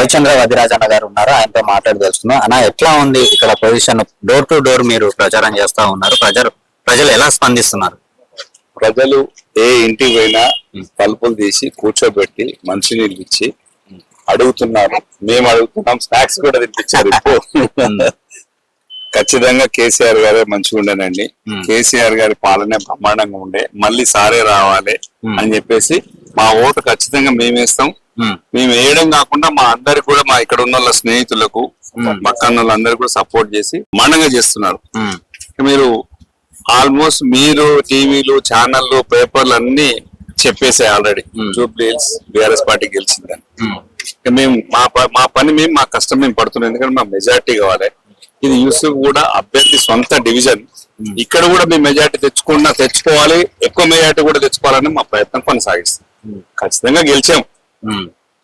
రవిచంద్ర వదిరాజ్ అన్న గారు ఉన్నారు ఆయనతో మాట్లాడి అన్న ఎట్లా ఉంది ఇక్కడ పొజిషన్ డోర్ టు డోర్ మీరు ప్రచారం చేస్తా ఉన్నారు. ప్రజలు ప్రజలు ఎలా స్పందిస్తున్నారు? ప్రజలు ఏ ఇంటికి పోయినా తలుపులు తీసి కూర్చోబెట్టి మంచినీళ్ళు ఇచ్చి అడుగుతున్నారు. మేము అడుగుతున్నాం స్నాక్స్ కూడా తినిపించారు ఖచ్చితంగా కేసీఆర్ గారే మంచిగా ఉండేనండి. కేసీఆర్ గారి పాలనే బ్రహ్మాండంగా ఉండే. మళ్ళీ సారే రావాలి. అని చెప్పేసి మా ఓటు ఖచ్చితంగా మేము వేస్తాం ఉమ్, మేము వేయడం కాకుండా మా అందరికి కూడా మా ఇక్కడ ఉన్న వాళ్ళ స్నేహితులకు Hmm. పక్కన వాళ్ళందరూ కూడా సపోర్ట్ చేసి బ్రహ్మాండంగా చేస్తున్నారు. ఉమ్, మీరు ఆల్మోస్ట్ మీరు టీవీలు ఛానళ్ళు పేపర్లు అన్ని చెప్పేసాయి already Hmm. Jubilee Hills BRS party గెలిచిందని. మేము మా మా పని మేము మా కష్టం మేము పడుతున్నాం. ఎందుకంటే మా మెజార్టీ కావాలి. ఇది యూసుఫ్ కూడా అభ్యర్థి సొంత డివిజన్ ఇక్కడ కూడా మేము మెజార్టీ తెచ్చుకున్నా తెచ్చుకోవాలి. ఎక్కువ మెజార్టీ కూడా తెచ్చుకోవాలని మా ప్రయత్నం కొనసాగిస్తాం. ఖచ్చితంగా గెలిచాం. ఉమ్,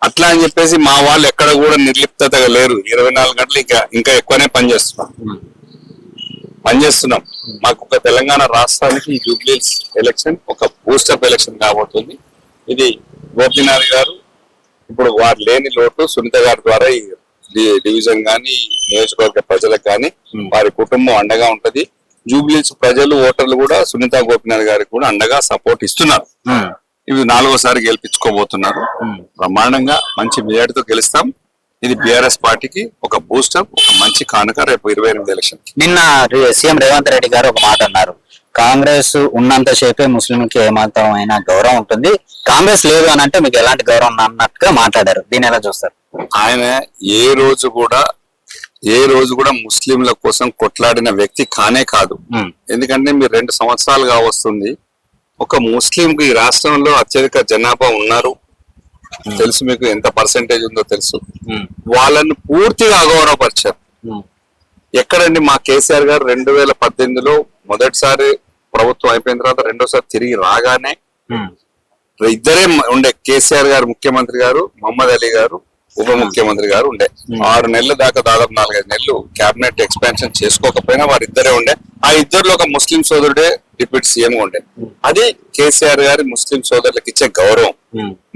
అట్లా అని చెప్పేసి మా వాళ్ళు ఎక్కడ కూడా నిర్లిప్తగా లేరు. ఇరవై నాలుగు గంటలు ఇంకా ఇంకా ఎక్కువనే పనిచేస్తున్నాం పనిచేస్తున్నాం మాకు ఒక తెలంగాణ రాష్ట్రానికి ఈ జూబ్లీస్ ఎలక్షన్ ఒక బూస్టప్ ఎలక్షన్ కాబోతుంది. ఇది గోపీనాథ్ గారు ఇప్పుడు వారు లేని లోటు సునీత గారి ద్వారా ఈ డివిజన్ గాని నియోజకవర్గ ప్రజలకు Hmm. వారి కుటుంబం అండగా ఉంటది. జూబ్లీస్ ప్రజలు ఓటర్లు కూడా సునీత గోపీనాథ్ గారికి కూడా అండగా సపోర్ట్ ఇస్తున్నారు. ఇవి నాలుగోసారి గెలిపించుకోబోతున్నారు. బ్రహ్మాండంగా మంచి మెజార్టీతో గెలుస్తాం. ఇది బీఆర్ఎస్ పార్టీకి ఒక బూస్టప్ ఒక మంచి కానుక రేపు ఇరవై ఎనిమిది ఎలక్షన్. నిన్న సీఎం రేవంత్ రెడ్డి గారు ఒక మాట అన్నారు. కాంగ్రెస్ ఉన్నంత సేపే ముస్లింకి ఏమాత్రమైన గౌరవం ఉంటుంది. కాంగ్రెస్ లేదు అని అంటే మీకు ఎలాంటి గౌరవం అన్నట్టుగా మాట్లాడారు. దీన్ని ఎలా చూస్తారు? ఆయన ఏ రోజు కూడా ఏ రోజు కూడా ముస్లింల కోసం కొట్లాడిన వ్యక్తి కానే కాదు. ఎందుకంటే మీరు రెండు సంవత్సరాలుగా వస్తుంది. ఒక ముస్లిం ఈ రాష్ట్రంలో అత్యధిక జనాభా ఉన్నారు. తెలుసు మీకు ఎంత పర్సెంటేజ్ ఉందో తెలుసు. వాళ్ళని పూర్తిగా అగౌరవపరిచారు. ఎక్కడండి మా కేసీఆర్ గారు రెండు వేల పద్దెనిమిదిలో మొదటిసారి ప్రభుత్వం అయిపోయిన తర్వాత రెండోసారి తిరిగి రాగానే ఇద్దరే ఉండే కేసీఆర్ గారు ముఖ్యమంత్రి గారు మహమ్మద్ అలీ గారు ఉప ముఖ్యమంత్రి గారు ఉండే. ఆరు నెలల దాకా దాదాపు నాలుగైదు నెలలు కేబినెట్ ఎక్స్పాన్షన్ చేసుకోకపోయినా వారు ఇద్దరే ఉండే. ఆ ఇద్దరిలో ఒక ముస్లిం సోదరుడే డిప్యూటీ సీఎం ఉండే. అది కేసీఆర్ గారి ముస్లిం సోదరులకు ఇచ్చే గౌరవం.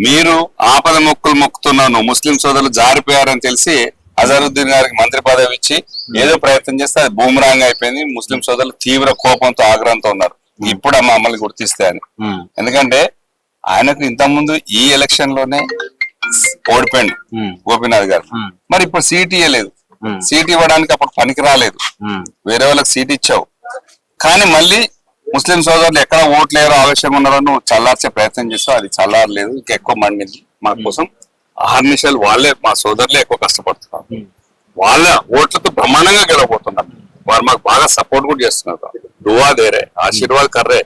మీరు ఆపద మొక్కులు మొక్కుతున్నాను ముస్లిం సోదరులు జారిపోయారని తెలిసి అజరుద్దీన్ గారికి మంత్రి పదవి ఇచ్చి ఏదో ప్రయత్నం చేస్తే అది బూమరాంగ్ అయిపోయింది ముస్లిం సోదరులు తీవ్ర కోపంతో ఆగ్రహంతో ఉన్నారు. ఇప్పుడు ఆ మమ్మల్ని గుర్తిస్తే అని. ఎందుకంటే ఆయనకు ఇంత ముందు ఈ ఎలక్షన్లోనే ఓడిపోయింది గోపీనాథ్ గారు. మరి ఇప్పుడు సీట్ ఇవ్వలేదు సీట్ ఇవ్వడానికి అప్పుడు పనికి రాలేదు వేరే వాళ్ళకి సీట్ ఇచ్చావు. కానీ మళ్ళీ ముస్లిం సోదరులు ఎక్కడ ఓట్లేరు ఆవేశం ఉన్నారో చల్లార్చే ప్రయత్నం చేస్తావు. అది చల్లారలేదు. ఇంకా ఎక్కువ మండింది మా కోసం ఆర్నిషాలు వాళ్ళే మా సోదరులే ఎక్కువ కష్టపడుతున్నారు. వాళ్ళ ఓట్లతో బ్రహ్మాండంగా గెలవబోతున్నారు. వారు మాకు బాగా సపోర్ట్ కూడా చేస్తున్నారు. దువా దేరే ఆశీర్వాద్ కర్రే.